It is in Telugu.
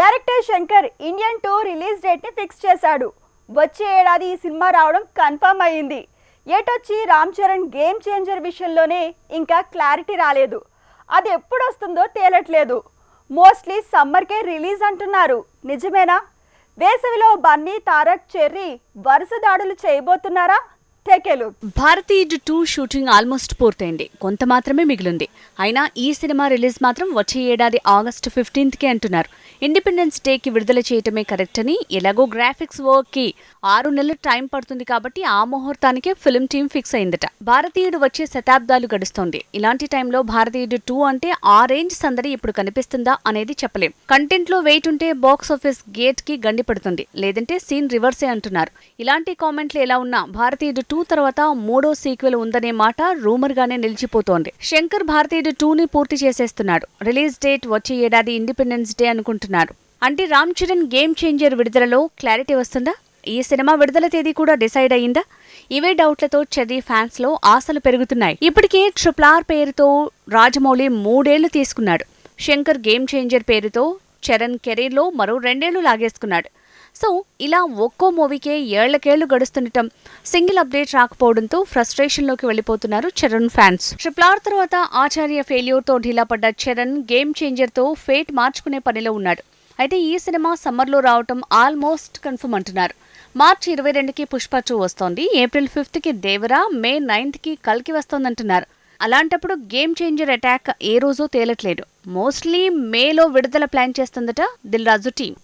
Director Shankar Indian two release డేట్ని fix చేశాడు. వచ్చే ఏడాది ఈ సినిమా రావడం కన్ఫర్మ్ అయ్యింది. ఏటొచ్చి రామ్ చరణ్ గేమ్ చేంజర్ విషయంలోనే ఇంకా క్లారిటీ రాలేదు. అది ఎప్పుడు వస్తుందో తేలట్లేదు. మోస్ట్లీ సమ్మర్కే రిలీజ్ అంటున్నారు. నిజమేనా? వేసవిలో బన్నీ తారక్ చెర్రీ వరుస దాడులు చేయబోతున్నారా? టేకెలు భారతీయుడు టూ షూటింగ్ ఆల్మోస్ట్ పూర్తయింది. కొంత మాత్రమే మిగిలింది. అయినా ఈ సినిమా రిలీజ్ మాత్రం వచ్చే ఏడాది ఆగస్టు ఫిఫ్టీన్త్కి అంటున్నారు. ఇండిపెండెన్స్ డే కి విడుదల చేయటమే కరెక్ట్ అని ఎలాగో గ్రాఫిక్స్ వర్క్కి ఆరు నెలలు టైం పడుతుంది కాబట్టి ఆ ముహూర్తానికే ఫిల్మ్ టీమ్ ఫిక్స్ అయిందట. భారతీయుడు వచ్చే శతాబ్దాలు గడుస్తోంది. ఇలాంటి టైంలో భారతీయుడు టూ అంటే ఆ రేంజ్ సందడి ఇప్పుడు కనిపిస్తుందా అనేది చెప్పలేం. కంటెంట్లో వెయిట్ ఉంటే బాక్స్ ఆఫీస్ గేట్కి గండి పడుతుంది లేదంటే సీన్ రివర్సే అంటున్నారు. ఇలాంటి కామెంట్లు ఎలా ఉన్నా భారతీయుడు టూ తర్వాత మూడో సీక్వెల్ ఉందనే మాట రూమర్ గానే నిలిచిపోతోంది. శంకర్ భారతీయుడు టూ ని పూర్తి చేసేస్తున్నాడు. రిలీజ్ డేట్ వచ్చే ఏడాది ఇండిపెండెన్స్ డే అనుకుంటున్నారు. అంటే రామ్ చరణ్ గేమ్ చేంజర్ విడుదలలో క్లారిటీ వస్తుందా? ఈ సినిమా విడుదల తేదీ కూడా డిసైడ్ అయిందా ఇవే డౌట్లతో చెర్రీ ఫ్యాన్స్లో ఆశలు పెరుగుతున్నాయి. ఇప్పటికే ట్రిపుల్ ఆర్ పేరుతో రాజమౌళి మూడేళ్ళు తీసుకున్నాడు. శంకర్ గేమ్ చేంజర్ పేరుతో చరణ్ కెరీర్లో మరో రెండేళ్ళు లాగేసుకున్నాడు. సో ఇలా ఒక్కో మూవీకే ఏళ్ళకేళ్ళు గడుస్తుండటం సింగిల్ అప్డేట్ రాకపోవడంతో ఫ్రస్ట్రేషన్లోకి వెళ్ళిపోతున్నారు చరణ్ ఫ్యాన్స్. ట్రిపుల్ ఆర్ తర్వాత ఆచార్య ఫెయిల్యూర్తో ఢీలా పడ్డ చరణ్ గేమ్ చేంజర్తో ఫేట్ మార్చుకునే పనిలో ఉన్నాడు. అయితే ఈ సినిమా సమ్మర్లో రావటం ఆల్మోస్ట్ కన్ఫర్మ్ అంటున్నారు. మార్చి ఇరవై రెండుకి పుష్ప టూ వస్తోంది ఏప్రిల్ ఫిఫ్త్కి దేవరా మే నైన్త్కి కల్కి వస్తోందంటున్నారు. అలాంటప్పుడు గేమ్ చేంజర్ అటాక్ ఏ రోజు తేలట్లేదు. మోస్ట్లీ మేలో విడుదల ప్లాన్ చేస్తుందట దిల్ రాజు టీం.